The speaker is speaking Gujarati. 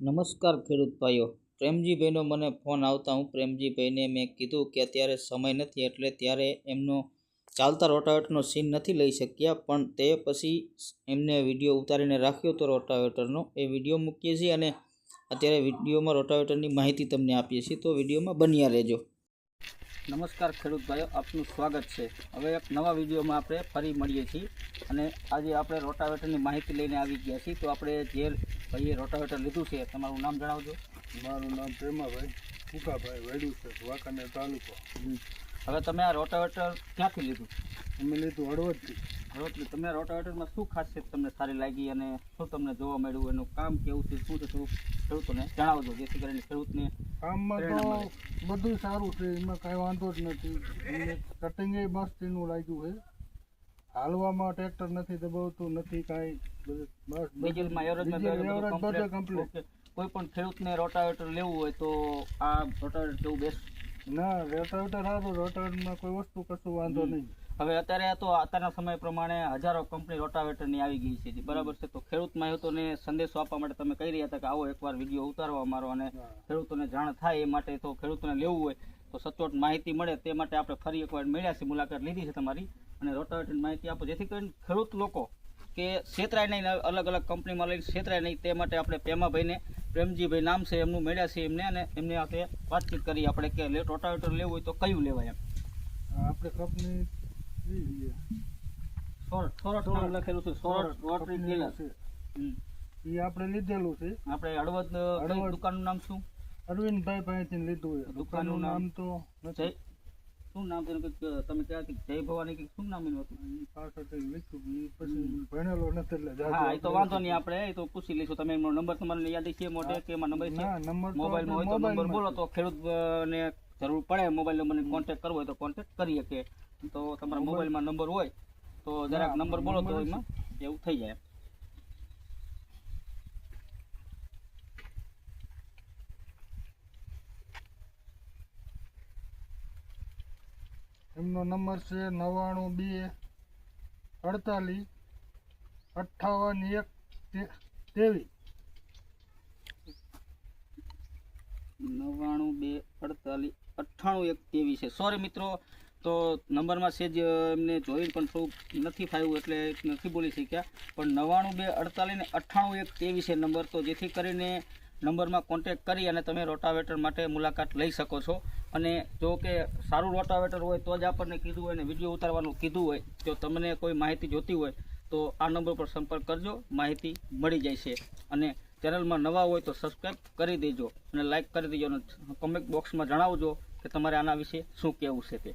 નમસ્કાર ખેડૂત ભાઈઓ. પ્રેમજીભાઈનો મને ફોન આવતા હું પ્રેમજીભાઈને મેં કીધું કે અત્યારે સમય નથી એટલે ત્યારે એમનો ચાલતા રોટાવેટરનો સીન નથી લઈ શક્યા, પણ તે પછી એમને વીડિયો ઉતારીને રાખ્યો હતો રોટાવેટરનો. એ વીડિયો મૂકીએ છીએ અને અત્યારે વિડીયોમાં રોટાવેટરની માહિતી તમને આપીએ છીએ. તો વિડીયોમાં બન્યા રહેજો. નમસ્કાર ખેડૂત ભાઈઓ, આપનું સ્વાગત છે. હવે એક નવા વિડીયોમાં આપણે ફરી મળીએ છીએ અને આજે આપણે રોટાવેટરની માહિતી લઈને આવી ગયા છીએ. તો આપણે જે ભાઈએ રોટાવેટર લીધું છે તમારું નામ જણાવજો. મારું નામ પ્રેમાભાઈ ફૂકાભાઈ વેડું છે વાંકાનેર તાલુકો. હવે તમે આ રોટાવેટર ક્યાંથી લીધું? અમે લીધું હળવદથી. હળવદથી. તમે રોટાવેટરમાં શું ખાસિયત તમને સારી લાગી અને શું તમને જોવા મળ્યું? એનું કામ કેવું છે? શું છે? શું ખેડૂતોને જણાવજો જેથી કરીને ખેડૂતને કામમાં તો બધું સારું છે એમાં કાંઈ વાંધો જ નથી. કટિંગ એ મસ્ત એનું લાગ્યું છે. હાલવામાં ટ્રેક્ટર નથી દબાવતું નથી કાંઈ. બધું. કોઈ પણ ખેડૂતને રોટાવેટર લેવું હોય તો આ રોટાવેટર કેવું બેસ્ટ ના રોટાવેટર સારું રોટાવેટરમાં કોઈ વસ્તુ કશું વાંધો નહીં. હવે અત્યારે તો અત્યારના સમય પ્રમાણે હજારો કંપની રોટાવેટરની આવી ગઈ છે બરાબર છે. તો ખેડૂત માહિતોને સંદેશો આપવા માટે તમે કહી રહ્યા હતા કે આવો એકવાર વીડિયો ઉતારવા મારો અને ખેડૂતોને જાણ થાય એ માટે તો ખેડૂતોને લેવું હોય. તો સચોટ માહિતી મળે તે માટે આપણે ફરી એકવાર મળ્યા છે મુલાકાત લીધી છે તમારી. અને રોટાવેટરની માહિતી આપો જેથી કરીને ખેડૂત લોકો કે છેતરાય નહીં અલગ અલગ કંપનીમાં લઈને છેતરાય નહીં તે માટે આપણે પેમાભાઈને પ્રેમજીભાઈ નામ છે એમનું મળ્યા છે એમને અને એમને આપણે વાતચીત કરી આપણે કે રોટાવેટર લેવું હોય તો કયું લેવાય એમ. આપણે કંપની સોરઠ સોરઠ નામ લખેલું છે સોરઠ રોટરી ડીલર છે. એ આપણે લીધેલું છે. આપણે હળવદ હળવદ. દુકાનનું નામ શું? અરવિંદભાઈ પાસેથી લીધું છે. દુકાનનું નામ? તો નથી. શું નામ તેનું કંઈક તમે કહેવા કે જય ભવાની કંઈક શું નામ એનું હતું? ઈ લીધું. પછી ભણેલો નથી એટલે હા એ તો વાંધો નહીં આપણે એ તો પૂછી લઈશું. તમે એમનો નંબર તમારે યાદ છે મોટે કે એમાં નંબર છે? મોબાઈલમાં હોય તો નંબર બોલો તો ખેડૂત ને જરૂર પડે મોબાઈલ નંબરને કોન્ટેક્ટ કરવો હોય તો કોન્ટેક્ટ કરી શકે. તો તમારા મોબાઈલમાં નંબર હોય તો જરાક નંબર બોલો તો એમાં એવું થઈ જાય. એમનો નંબર છે નવ્વાણું બે અડતાલીસ અઠ્ઠાવન એક ત્રેવીસ. નવ્વાણું બે અડતાલીસ અઠ્ઠાણું એક ત્રેવીસ છે. સોરી મિત્રો, તો નંબરમાં સેજ એમને જોઈને પણ થોડુંક નથી ફાવ્યું એટલે નથી બોલી શક્યા. પણ નવ્વાણું બે અડતાલીસ ને અઠ્ઠાણું એક ત્રેવીસ છે નંબર. તો જેથી કરીને નંબરમાં કોન્ટેક કરી અને તમે રોટાવેટર માટે મુલાકાત લઈ શકો છો. અને જો કે સારું રોટાવેટર હોય તો જ આપણને કીધું હોય અને વીડિયો ઉતારવાનું કીધું હોય, જો તમને કોઈ માહિતી જોતી હોય, તો આ નંબર પર સંપર્ક કરજો. માહિતી મળી જાય છે અને ચેનલમાં નવા હોય તો સબસ્ક્રાઈબ કરી દેજો અને લાઇક કરી દેજો અને કમેન્ટ બોક્સમાં જણાવજો કે તમારે આના વિશે શું કહેવું છે તે.